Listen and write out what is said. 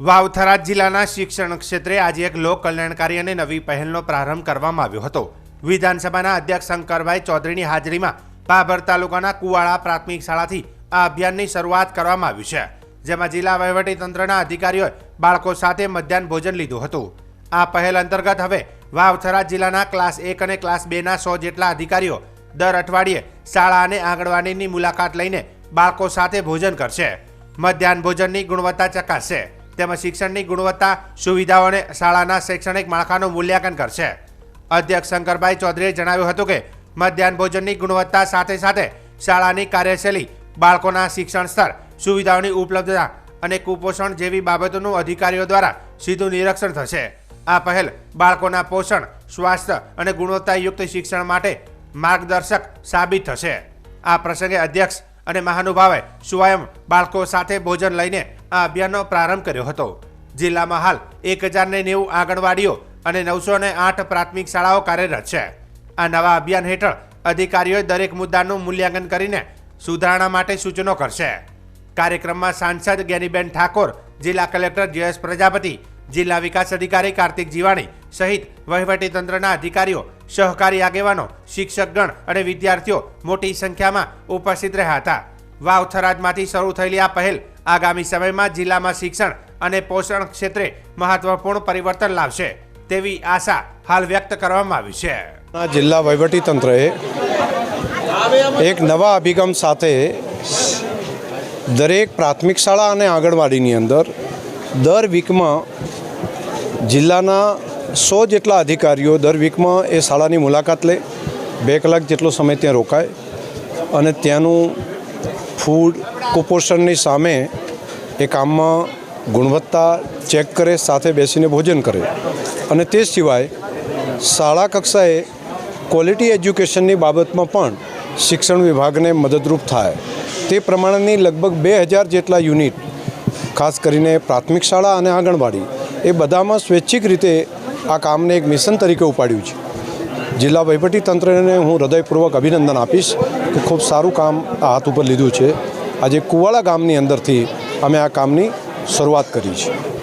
વાવથરા જિલ્લાના શિક્ષણ ક્ષેત્રે આજે એક લોક કલ્યાણકારી અને નવી પહેલનો પ્રારંભ કરવામાં આવ્યો હતો. વિધાનસભાના અધ્યક્ષ શંકરભાઈ ચૌધરીની હાજરીમાં પાભર તાલુકાના કુવાળા પ્રાથમિક શાળાથી આ અભિયાનની શરૂઆત કરવામાં આવ્યું છે, જેમાં જિલ્લા વહીવટીતંત્રના અધિકારીઓએ બાળકો સાથે મધ્યાહન ભોજન લીધું હતું. આ પહેલ અંતર્ગત હવે વાવથરા જિલ્લાના ક્લાસ એક અને ક્લાસ બેના સો જેટલા અધિકારીઓ દર અઠવાડિયે શાળા અને આંગણવાડીની મુલાકાત લઈને બાળકો સાથે ભોજન કરશે. મધ્યાહન ભોજનની ગુણવત્તા ચકાસશે. તેમજ શિક્ષણની ગુણવત્તા સુવિધાઓ અને શાળાના શૈક્ષણિક માળખાનું મૂલ્યાંકન કરશે. અધ્યક્ષ શંકરભાઈ ચૌધરીએ જણાવ્યું હતું કે, મધ્યાહન ભોજનની ગુણવત્તા સાથે સાથે શાળાની કાર્યશૈલી, બાળકોના શિક્ષણ સ્તર, સુવિધાઓની ઉપલબ્ધતા અને કુપોષણ જેવી બાબતોનું અધિકારીઓ દ્વારા સીધું નિરીક્ષણ થશે. આ પહેલ બાળકોના પોષણ, સ્વાસ્થ્ય અને ગુણવત્તાયુક્ત શિક્ષણ માટે માર્ગદર્શક સાબિત થશે. આ પ્રસંગે અધ્યક્ષ અને મહાનુભાવે સ્વયં બાળકો સાથે ભોજન લઈને આ અભિયાનનો પ્રારંભ કર્યો હતો. જિલ્લામાં હાલ એક હજારને નેવું આંગણવાડીઓ અને નવસો ને આઠ પ્રાથમિક શાળાઓ કાર્યરત છે. આ નવા અભિયાન હેઠળ અધિકારીઓએ દરેક મુદ્દાનું મૂલ્યાંકન કરીને સુધારણા માટે સૂચનો કરશે. કાર્યક્રમમાં સાંસદ જ્ઞાનીબેન ઠાકોર, જિલ્લા કલેક્ટર જયેશ પ્રજાપતિ, જિલ્લા વિકાસ અધિકારી કાર્તિક જીવાણી સહિત વહીવટીતંત્રના અધિકારીઓ, સહકારી આગેવાનો, શિક્ષકગણ અને વિદ્યાર્થીઓ મોટી સંખ્યામાં ઉપસ્થિત રહ્યા હતા. વાવ થરાદમાંથી શરૂ થયેલી આ પહેલ આગામી સમયમાં જિલ્લામાં શિક્ષણ અને પોષણ ક્ષેત્રે મહત્વપૂર્ણ પરિવર્તન લાવશે તેવી આશા હાલ વ્યક્ત કરવામાં આવી છે. જિલ્લા વહીવટીતંત્રએ એક નવા અભિગમ સાથે દરેક પ્રાથમિક શાળા અને આંગણવાડીની અંદર દર વીકમાં જિલ્લાના સો જેટલા અધિકારીઓ દર વીકમાં એ શાળાની મુલાકાત લે. બે કલાક જેટલો સમય ત્યાં રોકાય અને ત્યાંનું ફૂડ કુપોષણની સામે એ કામમાં ગુણવત્તા ચેક કરે, સાથે બેસીને ભોજન કરે. અને તે સિવાય શાળા કક્ષાએ ક્વોલિટી એજ્યુકેશનની બાબતમાં પણ શિક્ષણ વિભાગને મદદરૂપ થાય. તે પ્રમાણેની લગભગ બે હજાર જેટલા યુનિટ, ખાસ કરીને પ્રાથમિક શાળા અને આંગણવાડી, એ બધામાં સ્વૈચ્છિક રીતે આ કામને એક મિશન તરીકે ઉપાડ્યું છે. જિલ્લા વહીવટી તંત્રને હું હૃદયપૂર્વક અભિનંદન આપીશ. ખૂબ સારું કામ આ હાથ ઉપર લીધું છે. આજે કુવાળા ગામની અંદરથી અમે આ કામની શરૂઆત કરી છે.